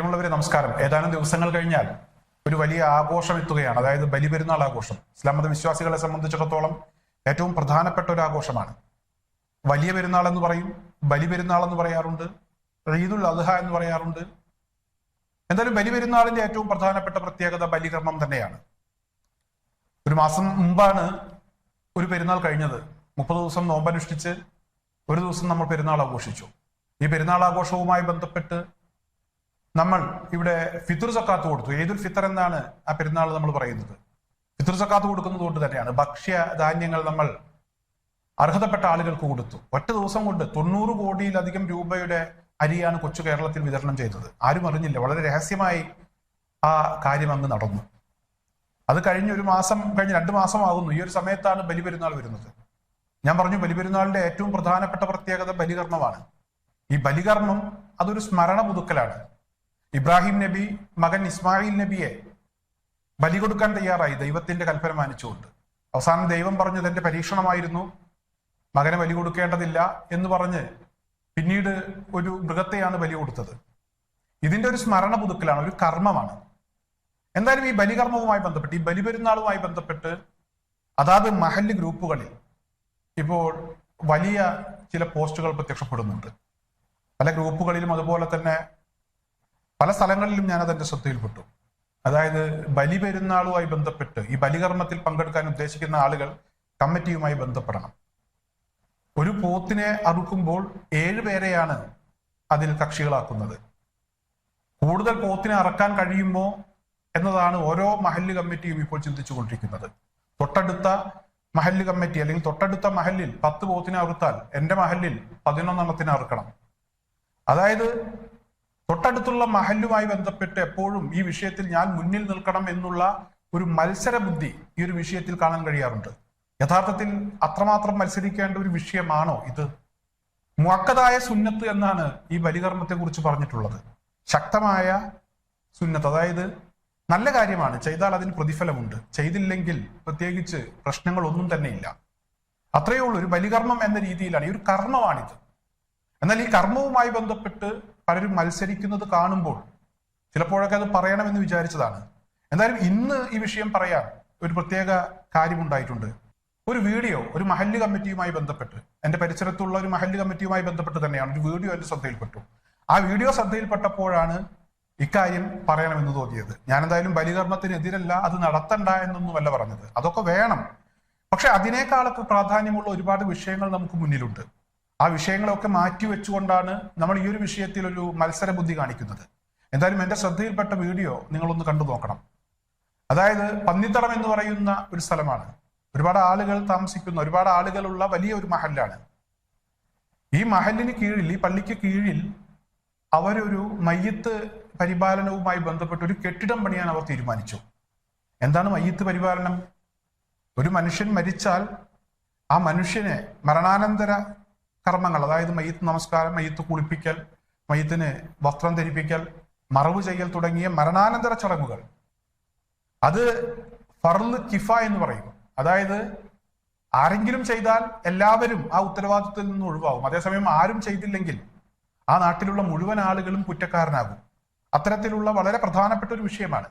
പ്രിയമുള്ളവരെ നമസ്കാരം. ഏതാനും ദിവസങ്ങൾ കഴിഞ്ഞാൽ ഒരു വലിയ ആഘോഷം എത്തുകയാണ്. അതായത് ബലിപെരുന്നാൾ ആഘോഷം. ഇസ്ലാം മത വിശ്വാസികളെ സംബന്ധിച്ചിടത്തോളം ഏറ്റവും പ്രധാനപ്പെട്ട ഒരു ആഘോഷമാണ്. വലിയ പെരുന്നാൾ എന്ന് പറയും ബലിപെരുന്നാൾ എന്ന് പറയാറുണ്ട് ഈദുൽ അദ്ഹ എന്ന് പറയാറുണ്ട്. എന്തായാലും ബലിപെരുന്നാളിന്റെ ഏറ്റവും പ്രധാനപ്പെട്ട പ്രത്യേകത ബലികർമ്മം തന്നെയാണ്. ഒരു മാസം മുമ്പാണ് ഒരു പെരുന്നാൾ കഴിഞ്ഞത്. മുപ്പത് ദിവസം നോമ്പനുഷ്ഠിച്ച് ഒരു ദിവസം നമ്മൾ പെരുന്നാൾ ആഘോഷിച്ചു. ഈ പെരുന്നാൾ ആഘോഷവുമായി ബന്ധപ്പെട്ട് നമ്മൾ ഇവിടെ ഫിത്തുർ സക്കാത്ത് കൊടുത്തു. ഏതുൽ ഫിത്തർ എന്നാണ് ആ പെരുന്നാൾ നമ്മൾ പറയുന്നത്. ഫിത്തുർ സക്കാത്ത് കൊടുക്കുന്നത് കൊണ്ട് തന്നെയാണ് ഭക്ഷ്യ ധാന്യങ്ങൾ നമ്മൾ അർഹതപ്പെട്ട ആളുകൾക്ക് കൊടുത്തു. ഒറ്റ ദിവസം കൊണ്ട് തൊണ്ണൂറ് കോടിയിലധികം രൂപയുടെ അരിയാണ് കൊച്ചു കേരളത്തിൽ വിതരണം ചെയ്തത്. ആരും അറിഞ്ഞില്ല. വളരെ രഹസ്യമായി ആ കാര്യം അങ്ങ് നടന്നു. അത് കഴിഞ്ഞ് ഒരു മാസം കഴിഞ്ഞ് രണ്ട് മാസമാകുന്നു. ഈ ഒരു സമയത്താണ് ബലിപെരുന്നാൾ വരുന്നത്. ഞാൻ പറഞ്ഞു ബലിപെരുന്നാളിന്റെ ഏറ്റവും പ്രധാനപ്പെട്ട പ്രത്യേകത ബലികർമ്മമാണ്. ഈ ബലികർമ്മം അതൊരു സ്മരണ പുതുക്കലാണ്. ഇബ്രാഹിം നബി മകൻ ഇസ്മായിൽ നബിയെ ബലി കൊടുക്കാൻ തയ്യാറായി. ദൈവത്തിന്റെ കൽപ്പന മാനിച്ചുകൊണ്ട്. അവസാനം ദൈവം പറഞ്ഞത് എന്റെ പരീക്ഷണമായിരുന്നു. മകനെ ബലി കൊടുക്കേണ്ടതില്ല എന്ന് പറഞ്ഞ് പിന്നീട് ഒരു മൃഗത്തെയാണ് ബലി കൊടുത്തത്. ഇതിന്റെ ഒരു സ്മരണ പുതുക്കലാണ് ഒരു കർമ്മമാണ്. എന്തായാലും ഈ ബലികർമ്മവുമായി ബന്ധപ്പെട്ട് ഈ ബലിപെരുന്നാളുമായി ബന്ധപ്പെട്ട് അതാത് മഹല്ല് ഗ്രൂപ്പുകളിൽ ഇപ്പോൾ വലിയ ചില പോസ്റ്റുകൾ പ്രത്യക്ഷപ്പെടുന്നുണ്ട്. പല ഗ്രൂപ്പുകളിലും അതുപോലെ തന്നെ പല സ്ഥലങ്ങളിലും ഞാനത് അതെന്റെ ശ്രദ്ധയിൽപ്പെട്ടു. അതായത് ബലി പെരുന്നാളുമായി ബന്ധപ്പെട്ട് ഈ ബലികർമ്മത്തിൽ പങ്കെടുക്കാൻ ഉദ്ദേശിക്കുന്ന ആളുകൾ കമ്മിറ്റിയുമായി ബന്ധപ്പെടണം. ഒരു പോത്തിനെ അറുക്കുമ്പോൾ ഏഴ് പേരെയാണ് അതിൽ കക്ഷികളാക്കുന്നത്. കൂടുതൽ പോത്തിനെ അറക്കാൻ കഴിയുമോ എന്നതാണ് ഓരോ മഹല്ല് കമ്മിറ്റിയും ഇപ്പോൾ ചിന്തിച്ചു കൊണ്ടിരിക്കുന്നത് തൊട്ടടുത്ത മഹല്ല് കമ്മിറ്റി അല്ലെങ്കിൽ തൊട്ടടുത്ത മഹല്ലിൽ പത്ത് പോത്തിനെ അറുത്താൽ എന്റെ മഹല്ലിൽ പതിനൊന്നെണ്ണത്തിനെ അറുക്കണം. അതായത് തൊട്ടടുത്തുള്ള മഹലുമായി ബന്ധപ്പെട്ട് എപ്പോഴും ഈ വിഷയത്തിൽ ഞാൻ മുന്നിൽ നിൽക്കണം എന്നുള്ള ഒരു മത്സര ബുദ്ധി ഈ ഒരു വിഷയത്തിൽ കാണാൻ കഴിയാറുണ്ട്. യഥാർത്ഥത്തിൽ അത്രമാത്രം മത്സരിക്കേണ്ട ഒരു വിഷയമാണോ ഇത്? മുക്കതായ സുന്നത്ത് എന്നാണ് ഈ ബലികർമ്മത്തെ കുറിച്ച് പറഞ്ഞിട്ടുള്ളത്. ശക്തമായ സുന്നത്ത് അതായത് നല്ല കാര്യമാണ് ചെയ്താൽ അതിന് പ്രതിഫലമുണ്ട്. ചെയ്തില്ലെങ്കിൽ പ്രത്യേകിച്ച് പ്രശ്നങ്ങളൊന്നും തന്നെ ഇല്ല. അത്രയേ ഉള്ളൂ ഒരു ബലികർമ്മം എന്ന രീതിയിലാണ് ഈ ഒരു കർമ്മമാണിത്. എന്നാൽ ഈ കർമ്മവുമായി ബന്ധപ്പെട്ട് പലരും മത്സരിക്കുന്നത് കാണുമ്പോൾ ചിലപ്പോഴൊക്കെ അത് പറയണമെന്ന് വിചാരിച്ചതാണ്. എന്തായാലും ഇന്ന് ഈ വിഷയം പറയാൻ ഒരു പ്രത്യേക കാര്യമുണ്ടായിട്ടുണ്ട്. ഒരു വീഡിയോ ഒരു മഹല്ല് കമ്മിറ്റിയുമായി ബന്ധപ്പെട്ട് എന്റെ പരിസരത്തുള്ള ഒരു മഹല്ല് കമ്മിറ്റിയുമായി ബന്ധപ്പെട്ട് തന്നെയാണ് ഒരു വീഡിയോ എന്റെ ശ്രദ്ധയിൽപ്പെട്ടു. ആ വീഡിയോ ശ്രദ്ധയിൽപ്പെട്ടപ്പോഴാണ് ഇക്കാര്യം പറയണമെന്ന് തോന്നിയത്. ഞാൻ എന്തായാലും ബലികർമ്മത്തിനെതിരല്ല അത് നടത്തണ്ട എന്നൊന്നുമല്ല പറഞ്ഞത്. അതൊക്കെ വേണം. പക്ഷെ അതിനേക്കാളൊക്കെ പ്രാധാന്യമുള്ള ഒരുപാട് വിഷയങ്ങൾ നമുക്ക് മുന്നിലുണ്ട്. ആ വിഷയങ്ങളൊക്കെ മാറ്റി വെച്ചുകൊണ്ടാണ് നമ്മൾ ഈ ഒരു വിഷയത്തിൽ ഒരു മത്സര ബുദ്ധി കാണിക്കുന്നത്. എന്തായാലും എന്റെ ശ്രദ്ധയിൽപ്പെട്ട വീഡിയോ നിങ്ങളൊന്ന് കണ്ടു നോക്കണം. അതായത് പന്നിത്തടം എന്ന് പറയുന്ന ഒരു സ്ഥലമാണ്. ഒരുപാട് ആളുകൾ താമസിക്കുന്ന ഒരുപാട് ആളുകളുള്ള വലിയ ഒരു മഹല്ലാണ്. ഈ മഹലിന് കീഴിൽ ഈ പള്ളിക്ക് കീഴിൽ അവരൊരു മയ്യത്ത് പരിപാലനവുമായി ബന്ധപ്പെട്ട് ഒരു കെട്ടിടം പണിയാൻ അവർ തീരുമാനിച്ചു. എന്താണ് മയ്യത്ത് പരിപാലനം? ഒരു മനുഷ്യൻ മരിച്ചാൽ ആ മനുഷ്യനെ മരണാനന്തര കർമ്മങ്ങൾ അതായത് മയ്യത്ത് നമസ്കാരം മയ്യത്ത് കുളിപ്പിക്കൽ മയ്യത്തിന് വസ്ത്രം ധരിപ്പിക്കൽ മറവ് ചെയ്യൽ തുടങ്ങിയ മരണാനന്തര ചടങ്ങുകൾ. അത് ഫർന്ന് കിഫ എന്ന് പറയും. അതായത് ആരെങ്കിലും ചെയ്താൽ എല്ലാവരും ആ ഉത്തരവാദിത്വത്തിൽ നിന്ന് ഒഴിവാകും. അതേസമയം ആരും ചെയ്തില്ലെങ്കിൽ ആ നാട്ടിലുള്ള മുഴുവൻ ആളുകളും കുറ്റക്കാരനാകും. അത്തരത്തിലുള്ള വളരെ പ്രധാനപ്പെട്ട ഒരു വിഷയമാണ്.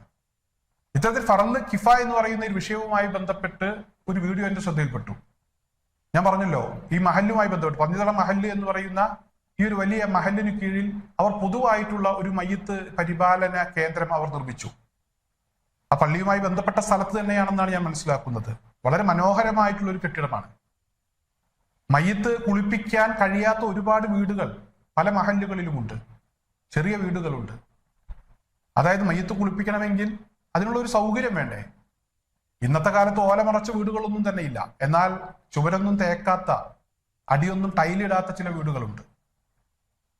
ഇത്തരത്തിൽ ഫറന്ന് കിഫ എന്ന് പറയുന്ന ഒരു വിഷയവുമായി ബന്ധപ്പെട്ട് ഒരു വീഡിയോ എന്റെ ശ്രദ്ധയിൽപ്പെട്ടു. ഞാൻ പറഞ്ഞല്ലോ ഈ മഹല്ലുമായി ബന്ധപ്പെട്ട്. പന്നിതള മഹല്ല് എന്ന് പറയുന്ന ഈ ഒരു വലിയ മഹലിന് കീഴിൽ അവർ പൊതുവായിട്ടുള്ള ഒരു മയ്യത്ത് പരിപാലന കേന്ദ്രം അവർ നിർമ്മിച്ചു. ആ പള്ളിയുമായി ബന്ധപ്പെട്ട സ്ഥലത്ത് തന്നെയാണെന്നാണ് ഞാൻ മനസ്സിലാക്കുന്നത്. വളരെ മനോഹരമായിട്ടുള്ള ഒരു കെട്ടിടമാണ്. മയ്യത്ത് കുളിപ്പിക്കാൻ കഴിയാത്ത ഒരുപാട് വീടുകൾ പല മഹല്ലുകളിലുമുണ്ട്. ചെറിയ വീടുകളുണ്ട്. അതായത് മയ്യത്ത് കുളിപ്പിക്കണമെങ്കിൽ അതിനുള്ള ഒരു സൗകര്യം വേണ്ടേ? ഇന്നത്തെ കാലത്ത് ഓലമറച്ച വീടുകളൊന്നും തന്നെ ഇല്ല. എന്നാൽ ചുവരൊന്നും തേക്കാത്ത അടിയൊന്നും ടൈലിടാത്ത ചില വീടുകളുണ്ട്.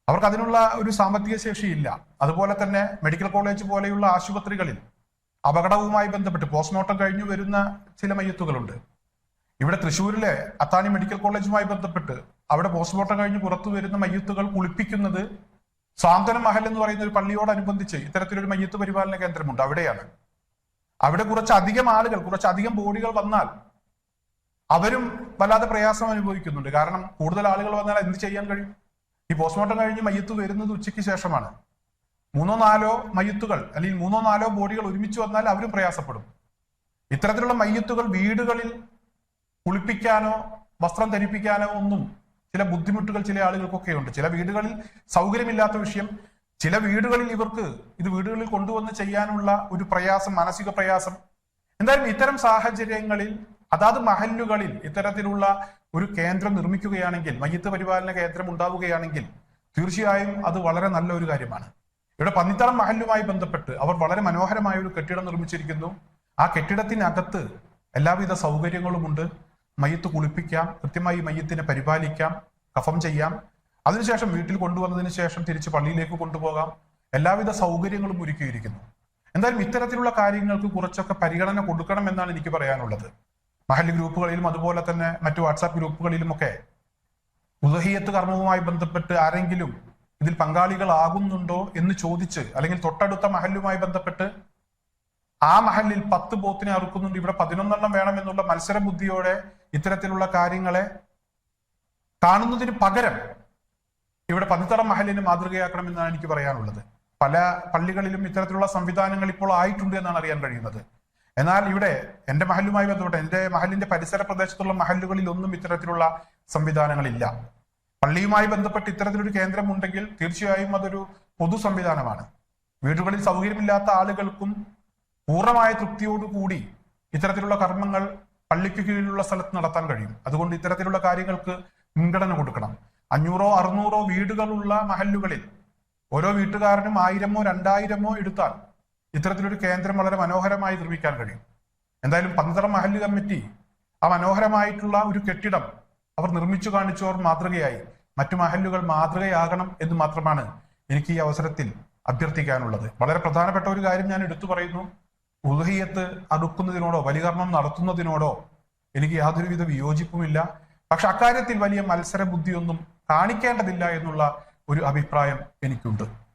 അവർക്ക് അതിനുള്ള ഒരു സാമ്പത്തിക ശേഷി ഇല്ല. അതുപോലെ തന്നെ മെഡിക്കൽ കോളേജ് പോലെയുള്ള ആശുപത്രികളിൽ അപകടവുമായി ബന്ധപ്പെട്ട് പോസ്റ്റ്മോർട്ടം കഴിഞ്ഞു വരുന്ന ചില മയ്യത്തുകളുണ്ട്. ഇവിടെ തൃശ്ശൂരിലെ അത്താണി മെഡിക്കൽ കോളേജുമായി ബന്ധപ്പെട്ട് അവിടെ പോസ്റ്റ്മോർട്ടം കഴിഞ്ഞ് പുറത്തു വരുന്ന മയ്യത്തുകൾ കുളിപ്പിക്കുന്നത് സാന്ത്വന മഹൽ എന്ന് പറയുന്ന ഒരു പള്ളിയോടനുബന്ധിച്ച് ഇത്തരത്തിലൊരു മയ്യത്ത് പരിപാലന കേന്ദ്രമുണ്ട്. അവിടെയാണ്. അവിടെ കുറച്ചധികം ആളുകൾ കുറച്ചധികം ബോഡികൾ വന്നാൽ അവരും വല്ലാതെ പ്രയാസം അനുഭവിക്കുന്നുണ്ട്. കാരണം കൂടുതൽ ആളുകൾ വന്നാൽ എന്ത് ചെയ്യാൻ കഴിയും? ഈ പോസ്റ്റ്മോർട്ടം കഴിഞ്ഞ് മയ്യത്ത് വരുന്നത് ഉച്ചയ്ക്ക് ശേഷമാണ്. മൂന്നോ നാലോ മയ്യത്തുകൾ അല്ലെങ്കിൽ മൂന്നോ നാലോ ബോഡികൾ ഒരുമിച്ച് വന്നാൽ അവരും പ്രയാസപ്പെടും. ഇത്തരത്തിലുള്ള മയ്യത്തുകൾ വീടുകളിൽ കുളിപ്പിക്കാനോ വസ്ത്രം ധരിപ്പിക്കാനോ ഒന്നും ചില ബുദ്ധിമുട്ടുകൾ ചില ആളുകൾക്കൊക്കെ ഉണ്ട് ചില വീടുകളിൽ സൗകര്യമില്ലാത്ത വിഷയം ചില വീടുകളിൽ ഇവർക്ക് ഇത് വീടുകളിൽ കൊണ്ടുവന്ന് ചെയ്യാനുള്ള ഒരു പ്രയാസം മാനസിക പ്രയാസം. എന്തായാലും ഇത്തരം സാഹചര്യങ്ങളിൽ അതാത് മഹല്ലുകളിൽ ഇത്തരത്തിലുള്ള ഒരു കേന്ദ്രം നിർമ്മിക്കുകയാണെങ്കിൽ മയ്യത്ത് പരിപാലന കേന്ദ്രം ഉണ്ടാവുകയാണെങ്കിൽ തീർച്ചയായും അത് വളരെ നല്ല ഒരു കാര്യമാണ്. ഇവിടെ പന്നിത്തളം മഹലുമായി ബന്ധപ്പെട്ട് അവർ വളരെ മനോഹരമായ ഒരു കെട്ടിടം നിർമ്മിച്ചിരിക്കുന്നു. ആ കെട്ടിടത്തിനകത്ത് എല്ലാവിധ സൗകര്യങ്ങളുമുണ്ട്. മയ്യത്ത് കുളിപ്പിക്കാം കൃത്യമായി മയ്യത്തിനെ പരിപാലിക്കാം കഫം ചെയ്യാം. അതിനുശേഷം വീട്ടിൽ കൊണ്ടുവന്നതിന് ശേഷം തിരിച്ച് പള്ളിയിലേക്ക് കൊണ്ടുപോകാം. എല്ലാവിധ സൗകര്യങ്ങളും ഒരുക്കിയിരിക്കുന്നു. എന്തായാലും ഇത്തരത്തിലുള്ള കാര്യങ്ങൾക്ക് കുറച്ചൊക്കെ പരിഗണന കൊടുക്കണം എന്നാണ് എനിക്ക് പറയാനുള്ളത്. മഹല്ല് ഗ്രൂപ്പുകളിലും അതുപോലെ തന്നെ മറ്റു വാട്സാപ്പ് ഗ്രൂപ്പുകളിലുമൊക്കെ ഉദഹിയത്ത് കർമ്മവുമായി ബന്ധപ്പെട്ട് ആരെങ്കിലും ഇതിൽ പങ്കാളികളാകുന്നുണ്ടോ എന്ന് ചോദിച്ച് അല്ലെങ്കിൽ തൊട്ടടുത്ത മഹലുമായി ബന്ധപ്പെട്ട് ആ മഹലിൽ പത്ത് പോത്തിനെ അറുക്കുന്നുണ്ട് ഇവിടെ പതിനൊന്നെണ്ണം വേണം എന്നുള്ള മത്സര ബുദ്ധിയോടെ ഇത്തരത്തിലുള്ള കാര്യങ്ങളെ കാണുന്നതിന് പകരം ഇവിടെ പതിത്തറ മഹലിന് മാതൃകയാക്കണമെന്നാണ് എനിക്ക് പറയാനുള്ളത്. പല പള്ളികളിലും ഇത്തരത്തിലുള്ള സംവിധാനങ്ങൾ ഇപ്പോൾ ആയിട്ടുണ്ട് എന്നാണ് അറിയാൻ കഴിയുന്നത്. എന്നാൽ ഇവിടെ എന്റെ മഹലുമായി ബന്ധപ്പെട്ട് എന്റെ മഹലിന്റെ പരിസര പ്രദേശത്തുള്ള മഹലുകളിൽ ഒന്നും ഇത്തരത്തിലുള്ള സംവിധാനങ്ങളില്ല. പള്ളിയുമായി ബന്ധപ്പെട്ട് ഇത്തരത്തിലൊരു കേന്ദ്രമുണ്ടെങ്കിൽ തീർച്ചയായും അതൊരു പൊതു സംവിധാനമാണ്. വീടുകളിൽ സൗകര്യമില്ലാത്ത ആളുകൾക്കും പൂർണമായ തൃപ്തിയോടുകൂടി ഇത്തരത്തിലുള്ള കർമ്മങ്ങൾ പള്ളിക്ക് കീഴിലുള്ള സ്ഥലത്ത് നടത്താൻ കഴിയും. അതുകൊണ്ട് ഇത്തരത്തിലുള്ള കാര്യങ്ങൾക്ക് മുൻഗണന കൊടുക്കണം. അഞ്ഞൂറോ അറുന്നൂറോ വീടുകളുള്ള മഹല്ലുകളിൽ ഓരോ വീട്ടുകാരനും ആയിരമോ രണ്ടായിരമോ എടുത്താൽ ഇത്തരത്തിലൊരു കേന്ദ്രം വളരെ മനോഹരമായി നിർമ്മിക്കാൻ കഴിയും. എന്തായാലും പന്തറ മഹല്ല് കമ്മിറ്റി ആ മനോഹരമായിട്ടുള്ള ഒരു കെട്ടിടം അവർ നിർമ്മിച്ചു കാണിച്ചവർ മാതൃകയായി. മറ്റു മഹല്ലുകൾ മാതൃകയാകണം എന്ന് മാത്രമാണ് എനിക്ക് ഈ അവസരത്തിൽ അഭ്യർത്ഥിക്കാനുള്ളത്. വളരെ പ്രധാനപ്പെട്ട ഒരു കാര്യം ഞാൻ എടുത്തു പറയുന്നു. ഉദഹിയത്ത് അടുക്കുന്നതിനോടോ ബലികർമ്മം നടത്തുന്നതിനോടോ എനിക്ക് യാതൊരുവിധ വിയോജിപ്പുമില്ല. പക്ഷെ അക്കാര്യത്തിൽ വലിയ മത്സര ബുദ്ധിയൊന്നും കാണിക്കേണ്ടതില്ല എന്നുള്ള ഒരു അഭിപ്രായം എനിക്കുണ്ട്.